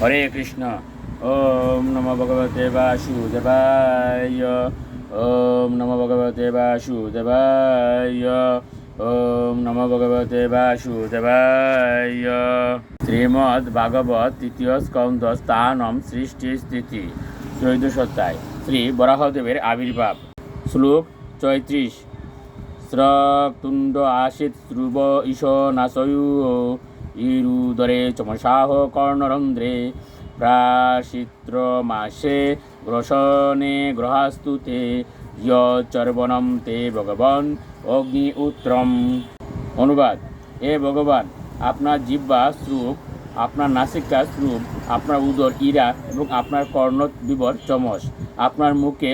হরে কৃষ্ণ। ওম নম ভগবতে বাসুদেবায়। ওম নম ভগবতে বাসুদেবায়। ওম নম ভগবতে বাসুদেবায়। শ্রীমদ্ ভাগবত তৃতীয় স্কন্দ স্থানম সৃষ্টি স্থিতি। অধ্যায় শ্রী বরাহদেবের আবির্ভাব। শ্লোক চৈত্রিশ। স্রতুণ্ড আশিত ধ্রুব ঈশ নাশয়ু ইরুদরে চমসাহ কর্ণরন্ধ্রে প্রাশিত্র মাসে গ্রসনে গ্রহাস্তুতে চর্বণম তে ভগবান অগ্নি উত্তরম। অনুবাদ এ ভগবান, আপনার জিব্বা শ্রুপ আপনার নাসিকা শ্রুপ আপনার উদর ইরা এবং আপনার কর্ণ বিবর চমস, আপনার মুখে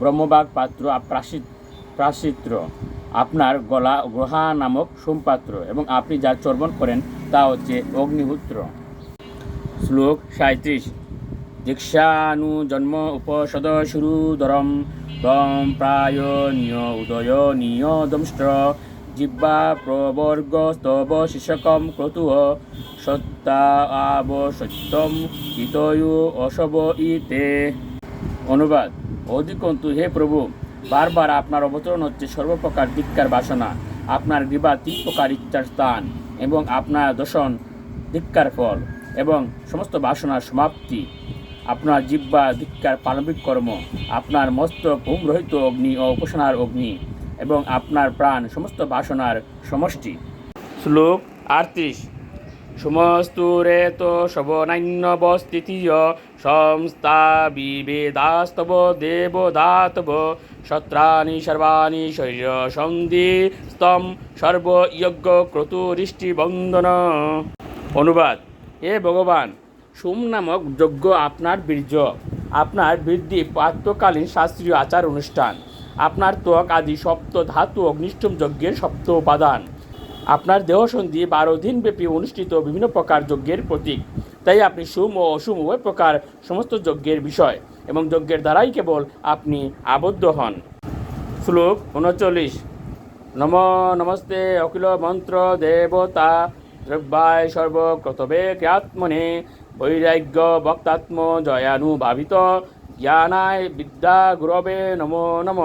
ব্রহ্মবাগ পাত্র প্রাসিত প্রাসিত্র আপনার গলা গ্রহা নামক সোমপাত্র এবং আপনি যা চর্বণ করেন তা হচ্ছে অগ্নিহুত্র। শ্লোক সাঁত্রিশ দীক্ষানু জন্ম উপসদ শুরুদরম তম প্রায় নিয় উদয় নিয় দংষ্ট্র জিব্বা প্রবর্গ স্তব শিষকম ক্রতুঃ সত্তা আব সত্যম ইতয়ু অশব ইতে। অনুবাদ। অধিকন্তু হে প্রভু বারবার আপনার অবতরণ হচ্ছে সর্বপ্রকার ধিক্কার বাসনা, আপনার গৃবা তিন প্রকার ইচ্ছার স্থান এবং আপনার দর্শন ধিক্কার ফল এবং সমস্ত বাসনার সমাপ্তি। আপনার জিব্বা ধিক্কার পালবিক কর্ম, আপনার মস্তক রহিত অগ্নি ও উপাসনার অগ্নি এবং আপনার প্রাণ, সমস্ত বাসনার সমষ্টি। শ্লোক আটত্রিশ। সমস্তুরে তো শবনান্যবস্থিতীয় সংস্থা বিবেদাস্তব দেবদাতব, সত্রাণি সর্বাণি শরীর সন্ধি স্তম সর্বযজ্ঞ ক্রতুরিষ্টি বন্দন। অনুবাদ, হে ভগবান, সোম নামক যজ্ঞ আপনার বীর্য। আপনার বৃদ্ধি প্রাতকালীন শাস্ত্রীয় আচার অনুষ্ঠান। আপনার ত্বক আদি সপ্ত ধাতু অগ্নিষ্টম যজ্ঞের সপ্ত উপাদান। আপনার দেহসন্ধি বারো দিন ব্যাপী অনুষ্ঠিত বিভিন্ন প্রকার যজ্ঞের প্রতীক। তাই আপনি সুম ও অসুম উভয় প্রকার সমস্ত যজ্ঞের বিষয় এবং যজ্ঞের দ্বারাই কেবল আপনি আবদ্ধ হন। শ্লোক উনচল্লিশ। নম, নমস্তে, অখিল মন্ত্র দেবতা, দ্রব্যায় সর্বকর্তবে ক্রিয়াত্মনে বৈরাগ্য বক্তাত্ম জয়ানুভাবিত জ্ঞানায় বিদ্যা গুরবে নমো, নম।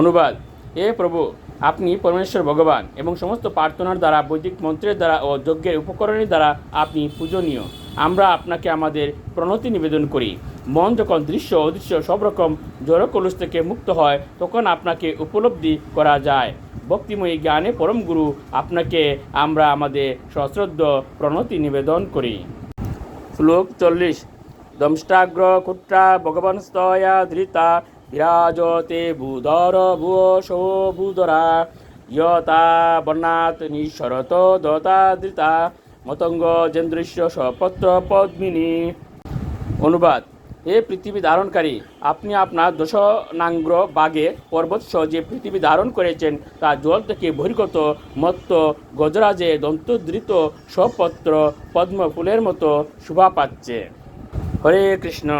অনুবাদ। হে প্রভু আপনি পরমেশ্বর ভগবান এবং সমস্ত প্রার্থনার দ্বারা, বৈদিক মন্ত্রের দ্বারা ও যজ্ঞের উপকরণের দ্বারা আপনি পূজনীয়। আমরা আপনাকে আমাদের প্রণতি নিবেদন করি। মন যখন দৃশ্য অদৃশ্য সব রকম জড়কলুষ থেকে মুক্ত হয়, তখন আপনাকে উপলব্ধি করা যায়। ভক্তিময়ী জ্ঞানে পরম গুরু আপনাকে আমরা আমাদের সশ্রদ্ধ প্রণতি নিবেদন করি। শ্লোক চল্লিশ। দমষ্টাগ্র কুট্রা ভগবান স্তয়া ধৃতা বিরাজতে বুধর ভুয়সো বুধরা ইয়তা বর্ণাত নিঃসরত দতা মতঙ্গ জেন্দ্রস্য সপত্র পদ্মিনী অনুবাদ হে পৃথিবী ধারণকারী, আপনি আপনার দশনাঙ্গ্র বাগে পর্বত সহ যে পৃথিবী ধারণ করেছেন, তা জল থেকে বহির্গত মত্ত গজরাজে দন্তধৃত সপত্র পদ্ম ফুলের মতো শোভা পাচ্ছে। হরে কৃষ্ণ।